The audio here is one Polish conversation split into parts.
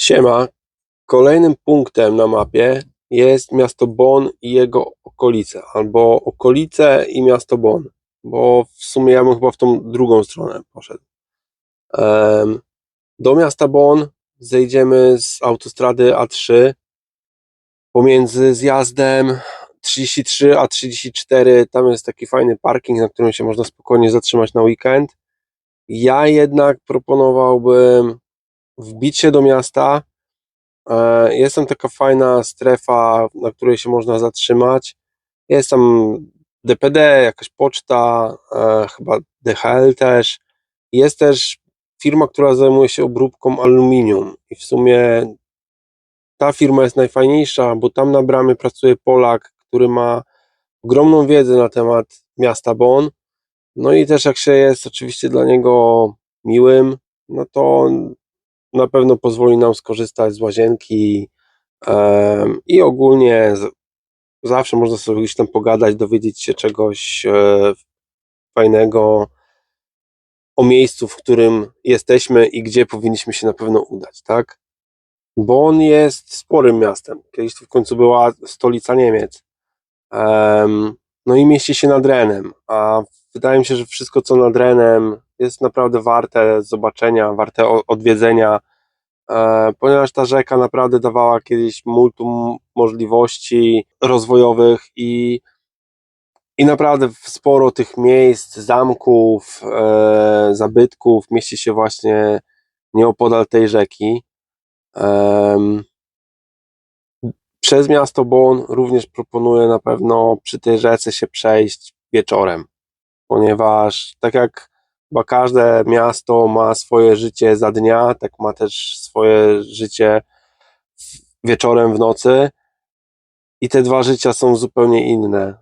Siema. Kolejnym punktem na mapie jest miasto Bonn i jego okolice, albo okolice i miasto Bonn, bo w sumie ja bym chyba w tą drugą stronę poszedł. Do miasta Bonn zejdziemy z autostrady A3 pomiędzy zjazdem 33 a 34. Tam jest taki fajny parking, na którym się można spokojnie zatrzymać na weekend. Ja jednak proponowałbym wbić się do miasta. E, Jest tam taka fajna strefa, na której się można zatrzymać. Jest tam DPD, jakaś poczta, e, chyba DHL też. Jest też firma, która zajmuje się obróbką aluminium i w sumie ta firma jest najfajniejsza, bo tam na bramie pracuje Polak, który ma ogromną wiedzę na temat miasta Bonn. No i też jak się jest oczywiście dla niego miłym, no to na pewno pozwoli nam skorzystać z łazienki i ogólnie zawsze można sobie gdzieś tam pogadać, dowiedzieć się czegoś e, fajnego o miejscu, w którym jesteśmy i gdzie powinniśmy się na pewno udać, tak? Bonn jest sporym miastem. Kiedyś to w końcu była stolica Niemiec. Em, no i mieści się nad Renem, a wydaje mi się, że wszystko co nad Renem jest naprawdę warte zobaczenia, warte odwiedzenia, e, ponieważ ta rzeka naprawdę dawała kiedyś multum możliwości rozwojowych i, i naprawdę sporo tych miejsc, zamków, e, zabytków mieści się właśnie nieopodal tej rzeki. Przez miasto Bonn również proponuję na pewno przy tej rzece się przejść wieczorem, ponieważ tak jak chyba każde miasto ma swoje życie za dnia, tak ma też swoje życie wieczorem w nocy i te dwa życia są zupełnie inne.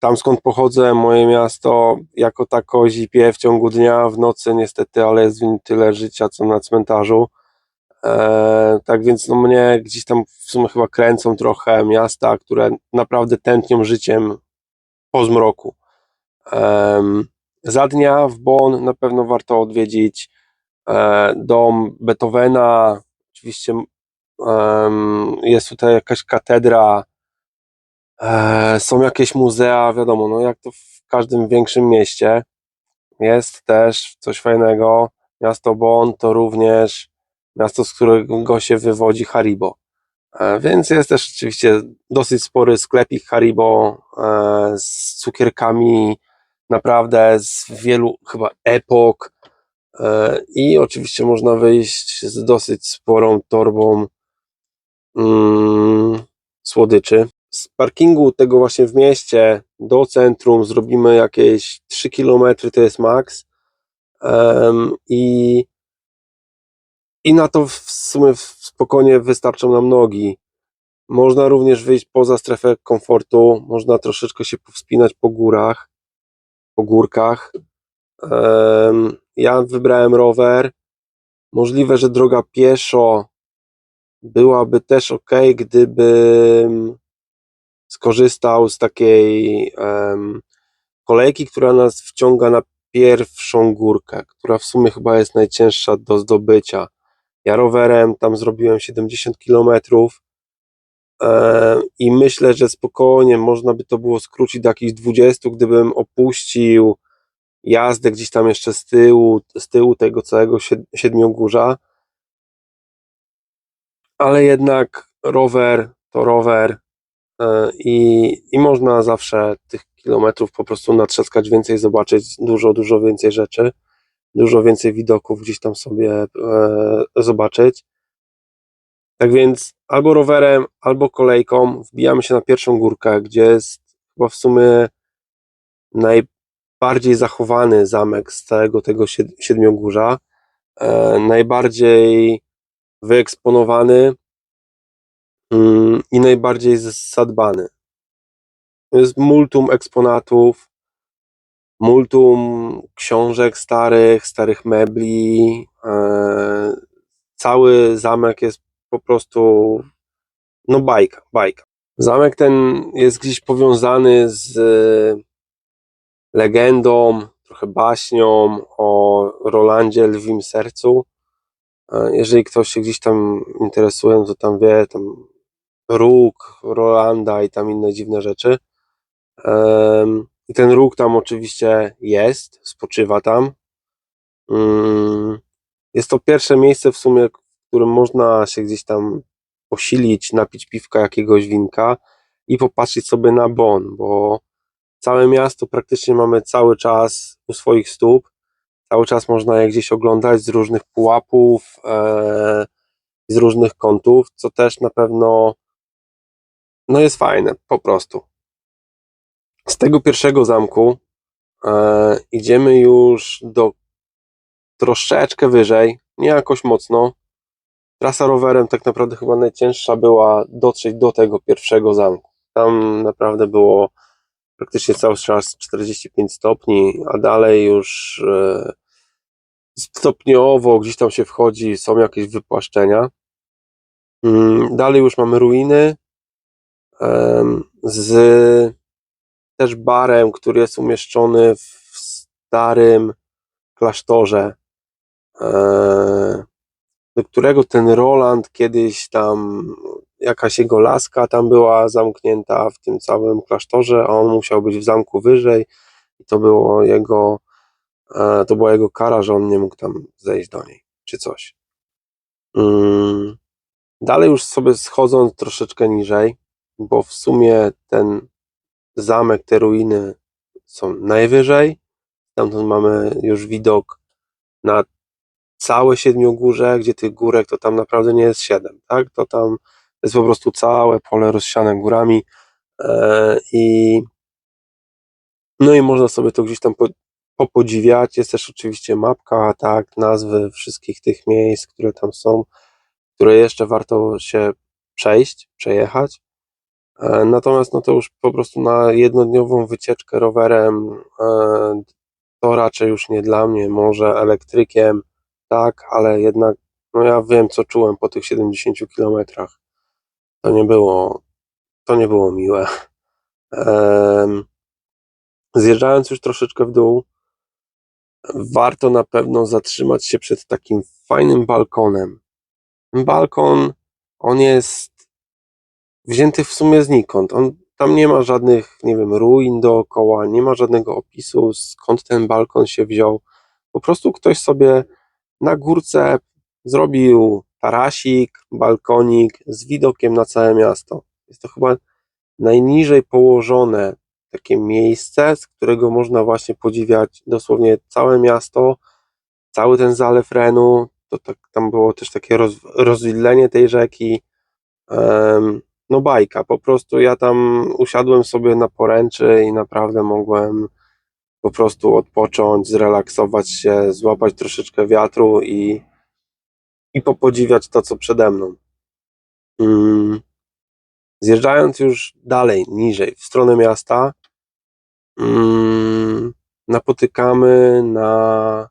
Tam skąd pochodzę, moje miasto jako tako zipie w ciągu dnia, w nocy niestety, ale jest w nim tyle życia co na cmentarzu. E, tak więc no mnie gdzieś tam w sumie chyba kręcą trochę miasta, które naprawdę tętnią życiem po zmroku. Za dnia w Bonn na pewno warto odwiedzić e, dom Beethovena, oczywiście jest tutaj jakaś katedra, e, są jakieś muzea, wiadomo, no jak to w każdym większym mieście. Jest też coś fajnego, miasto Bonn to również miasto, z którego się wywodzi Haribo. E, Więc jest też oczywiście dosyć spory sklepik Haribo z cukierkami naprawdę z wielu chyba epok E, i oczywiście można wyjść z dosyć sporą torbą mm, słodyczy. Z parkingu tego właśnie w mieście do centrum zrobimy jakieś 3 km, to jest maks. Em, I i na to w sumie spokojnie wystarczą nam nogi. Można również wyjść poza strefę komfortu, można troszeczkę się powspinać po górach, po górkach. Em, Ja wybrałem rower. Możliwe, że droga pieszo byłaby też ok, gdybym skorzystał z takiej kolejki, która nas wciąga na pierwszą górkę, która w sumie chyba jest najcięższa do zdobycia. Ja rowerem tam zrobiłem 70 km i myślę, że spokojnie można by to było skrócić do jakichś 20, gdybym opuścił jazdę gdzieś tam jeszcze z tyłu, z tyłu tego całego sied- siedmiogórza. Ale jednak rower to rower e, i, i można zawsze tych kilometrów po prostu natrzaskać więcej, zobaczyć dużo, dużo więcej rzeczy, dużo więcej widoków gdzieś tam sobie e, zobaczyć. Tak więc albo rowerem, albo kolejką wbijamy się na pierwszą górkę, gdzie jest chyba w sumie najbardziej zachowany zamek z całego tego sied- siedmiogórza, e, najbardziej wyeksponowany mm, i najbardziej zadbany. Jest multum eksponatów, multum książek starych, starych mebli. E, cały zamek jest po prostu no bajka, bajka. Zamek ten jest gdzieś powiązany z legendą, trochę baśnią o Rolandzie Lwim Sercu. E, Jeżeli ktoś się gdzieś tam interesuje, no to tam wie, tam róg, Rolanda i tam inne dziwne rzeczy. I ten róg tam oczywiście jest, spoczywa tam. Mm, Jest to pierwsze miejsce w sumie, którym można się gdzieś tam posilić, napić piwka jakiegoś winka i popatrzeć sobie na Bon, bo całe miasto praktycznie mamy cały czas u swoich stóp. Cały czas można je gdzieś oglądać z różnych pułapów, e, z różnych kątów, co też na pewno no jest fajne, po prostu. Z tego pierwszego zamku e, idziemy już do troszeczkę wyżej, nie jakoś mocno. Trasa rowerem tak naprawdę chyba najcięższa była dotrzeć do tego pierwszego zamku. Tam naprawdę było praktycznie cały czas 45 stopni, a dalej już e, stopniowo gdzieś tam się wchodzi, są jakieś wypłaszczenia. Mm, Dalej już mamy ruiny z też barem, który jest umieszczony w starym klasztorze, e, do którego ten Roland kiedyś tam, jakaś jego laska tam była zamknięta w tym całym klasztorze, a on musiał być w zamku wyżej i to było jego, e, to była jego kara, że on nie mógł tam zejść do niej, czy coś. Mm, Dalej już sobie schodząc troszeczkę niżej, bo w sumie ten zamek, te ruiny są najwyżej. Stamtąd mamy już widok na całe Siedmiogórze, gdzie tych górek to tam naprawdę nie jest siedem, tak? To tam jest po prostu całe pole rozsiane górami e, i no i można sobie to gdzieś tam po, popodziwiać. Jest też oczywiście mapka, tak, nazwy wszystkich tych miejsc, które tam są, które jeszcze warto się przejść, przejechać. E, Natomiast no to już po prostu na jednodniową wycieczkę rowerem e, to raczej już nie dla mnie, może elektrykiem, tak, ale jednak no ja wiem co czułem po tych 70 kilometrach. To nie było to nie było miłe. Zjeżdżając już troszeczkę w dół, warto na pewno zatrzymać się przed takim fajnym balkonem. Balkon, on jest wzięty w sumie znikąd. On, tam nie ma żadnych, nie wiem, ruin dookoła, nie ma żadnego opisu, skąd ten balkon się wziął. Po prostu ktoś sobie na górce zrobił tarasik, balkonik z widokiem na całe miasto. Jest to chyba najniżej położone takie miejsce, z którego można właśnie podziwiać dosłownie całe miasto, cały ten zalew Renu. To tak, tam było też takie roz, rozwidlenie tej rzeki. Em, no bajka, po prostu ja tam usiadłem sobie na poręczy i naprawdę mogłem po prostu odpocząć, zrelaksować się, złapać troszeczkę wiatru i, i popodziwiać to, co przede mną. Mm. Zjeżdżając już dalej, niżej, w stronę miasta, mm, napotykamy na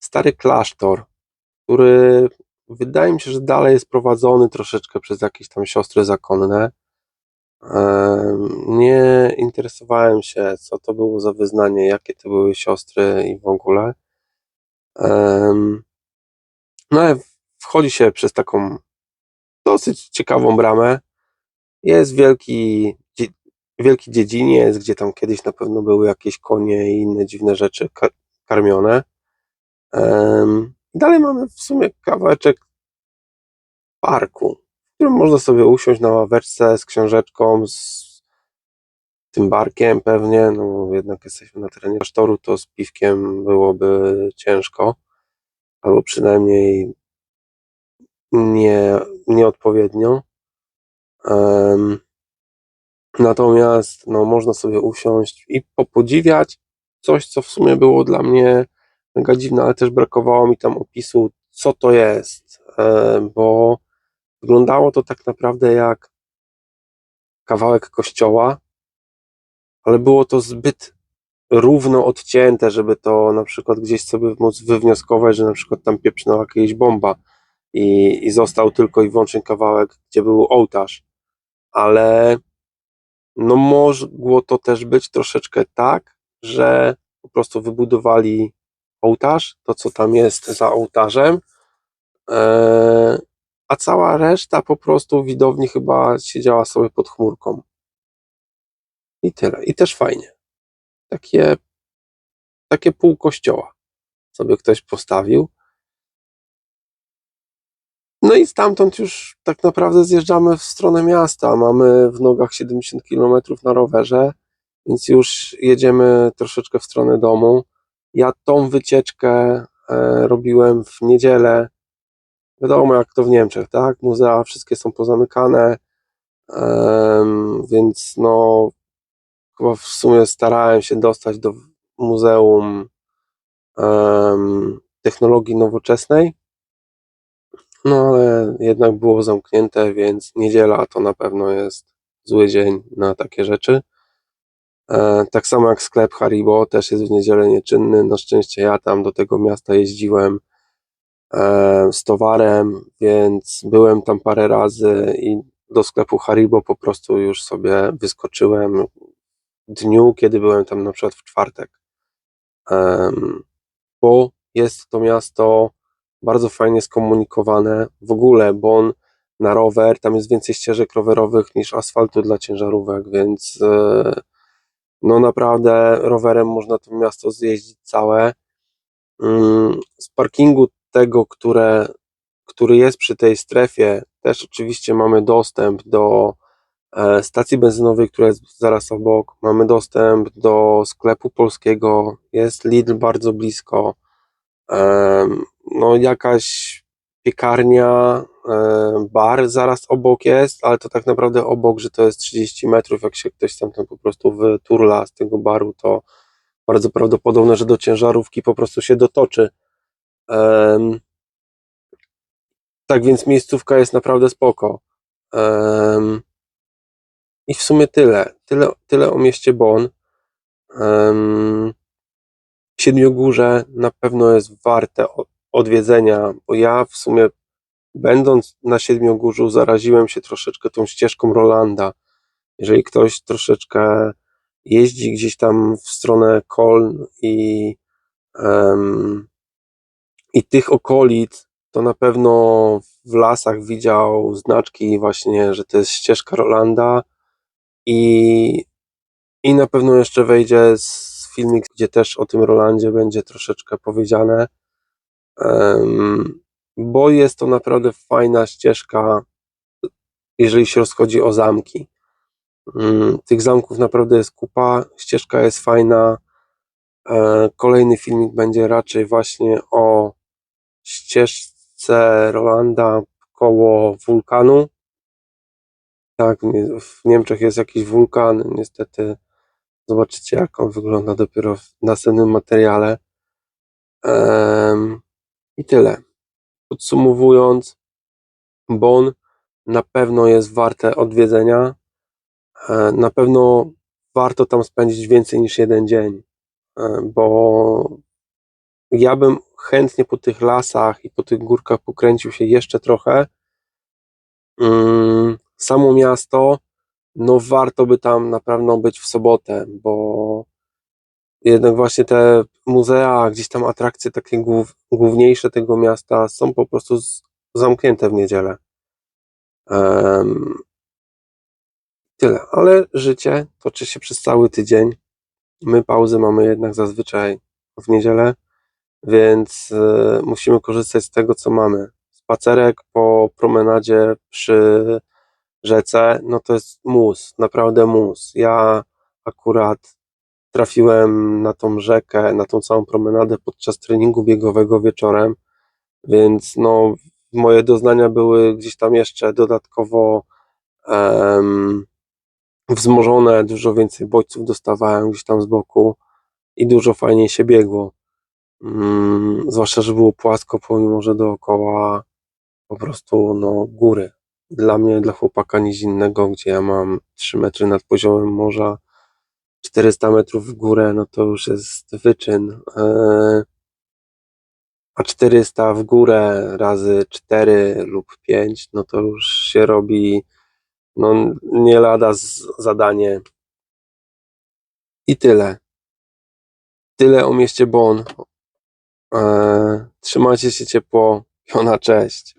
stary klasztor, który wydaje mi się, że dalej jest prowadzony troszeczkę przez jakieś tam siostry zakonne. Nie interesowałem się, co to było za wyznanie, jakie to były siostry i w ogóle. No ale wchodzi się przez taką dosyć ciekawą bramę. Jest wielki, wielki dziedziniec, gdzie tam kiedyś na pewno były jakieś konie i inne dziwne rzeczy ka- karmione. Dalej mamy w sumie kawałeczek parku, którym można sobie usiąść na ławeczce z książeczką, z tym barkiem pewnie, no jednak jesteśmy na terenie klasztoru, to z piwkiem byłoby ciężko, albo przynajmniej nie, nieodpowiednio. Em, Natomiast no, można sobie usiąść i popodziwiać coś, co w sumie było dla mnie mega dziwne, ale też brakowało mi tam opisu, co to jest, e, bo wyglądało to tak naprawdę jak kawałek kościoła, ale było to zbyt równo odcięte, żeby to na przykład gdzieś sobie móc wywnioskować, że na przykład tam pieprznęła jakaś bomba i, i został tylko i wyłącznie kawałek, gdzie był ołtarz. Ale no mogło to też być troszeczkę tak, że po prostu wybudowali ołtarz, to co tam jest za ołtarzem, E, a cała reszta po prostu widowni chyba siedziała sobie pod chmurką. I tyle. I też fajnie. Takie, takie pół kościoła sobie ktoś postawił. No i stamtąd już tak naprawdę zjeżdżamy w stronę miasta. Mamy w nogach 70 km na rowerze, więc już jedziemy troszeczkę w stronę domu. Ja tą wycieczkę e, robiłem w niedzielę. Wiadomo, jak to w Niemczech, tak? Muzea wszystkie są pozamykane, więc no, chyba w sumie starałem się dostać do Muzeum Technologii Nowoczesnej. No ale jednak było zamknięte, więc niedziela to na pewno jest zły dzień na takie rzeczy. E, tak samo jak sklep Haribo też jest w niedzielę nieczynny. Na szczęście ja tam do tego miasta jeździłem z towarem, więc byłem tam parę razy i do sklepu Haribo po prostu już sobie wyskoczyłem w dniu, kiedy byłem tam na przykład w czwartek. Bo jest to miasto bardzo fajnie skomunikowane w ogóle, bo on na rower, tam jest więcej ścieżek rowerowych niż asfaltu dla ciężarówek, więc e, no naprawdę rowerem można to miasto zjeździć całe. Mm, Z parkingu tego, które, który jest przy tej strefie, też oczywiście mamy dostęp do e, stacji benzynowej, która jest zaraz obok. Mamy dostęp do sklepu polskiego, jest Lidl bardzo blisko. Em, No jakaś piekarnia, e, bar zaraz obok jest, ale to tak naprawdę obok, że to jest 30 metrów, jak się ktoś tam po prostu wyturla z tego baru, to bardzo prawdopodobne, że do ciężarówki po prostu się dotoczy. Tak więc miejscówka jest naprawdę spoko. I w sumie tyle. Tyle, tyle o mieście Bonn. Siedmiogórze na pewno jest warte odwiedzenia, bo ja w sumie będąc na Siedmiogórzu zaraziłem się troszeczkę tą ścieżką Rolanda. Jeżeli ktoś troszeczkę jeździ gdzieś tam w stronę Koln i, i tych okolic, to na pewno w lasach widział znaczki właśnie, że to jest ścieżka Rolanda i, i na pewno jeszcze wejdzie z filmik, gdzie też o tym Rolandzie będzie troszeczkę powiedziane, em, bo jest to naprawdę fajna ścieżka, jeżeli się rozchodzi o zamki. Mm, Tych zamków naprawdę jest kupa, ścieżka jest fajna. E, Kolejny filmik będzie raczej właśnie o ścieżce Rolanda koło wulkanu. Tak, w Niemczech jest jakiś wulkan, niestety zobaczycie jak on wygląda dopiero w następnym materiale. I tyle. Podsumowując, Bonn na pewno jest warte odwiedzenia. E, Na pewno warto tam spędzić więcej niż jeden dzień, e, bo ja bym chętnie po tych lasach i po tych górkach pokręcił się jeszcze trochę. Mm, Samo miasto, no warto by tam na pewno być w sobotę, bo jednak właśnie te muzea, gdzieś tam atrakcje takie głów, główniejsze tego miasta są po prostu z, zamknięte w niedzielę. Em, tyle, ale życie toczy się przez cały tydzień. My pauzy mamy jednak zazwyczaj w niedzielę, więc e, musimy korzystać z tego, co mamy. Spacerek po promenadzie przy rzece, no to jest mus, naprawdę mus. Ja akurat trafiłem na tą rzekę, na tą całą promenadę podczas treningu biegowego wieczorem, więc no moje doznania były gdzieś tam jeszcze dodatkowo wzmożone, dużo więcej bodźców dostawałem gdzieś tam z boku i dużo fajniej się biegło. Mm, zwłaszcza, że było płasko, pomimo że dookoła po prostu no, góry. Dla mnie, dla chłopaka nic innego, gdzie ja mam 3 metry nad poziomem morza, 400 metrów w górę, no to już jest wyczyn. E, A 400 w górę razy 4 lub 5, no to już się robi no, nie lada zadanie. I tyle. Tyle o mieście Bonn. E, Trzymajcie się ciepło, Piona, cześć.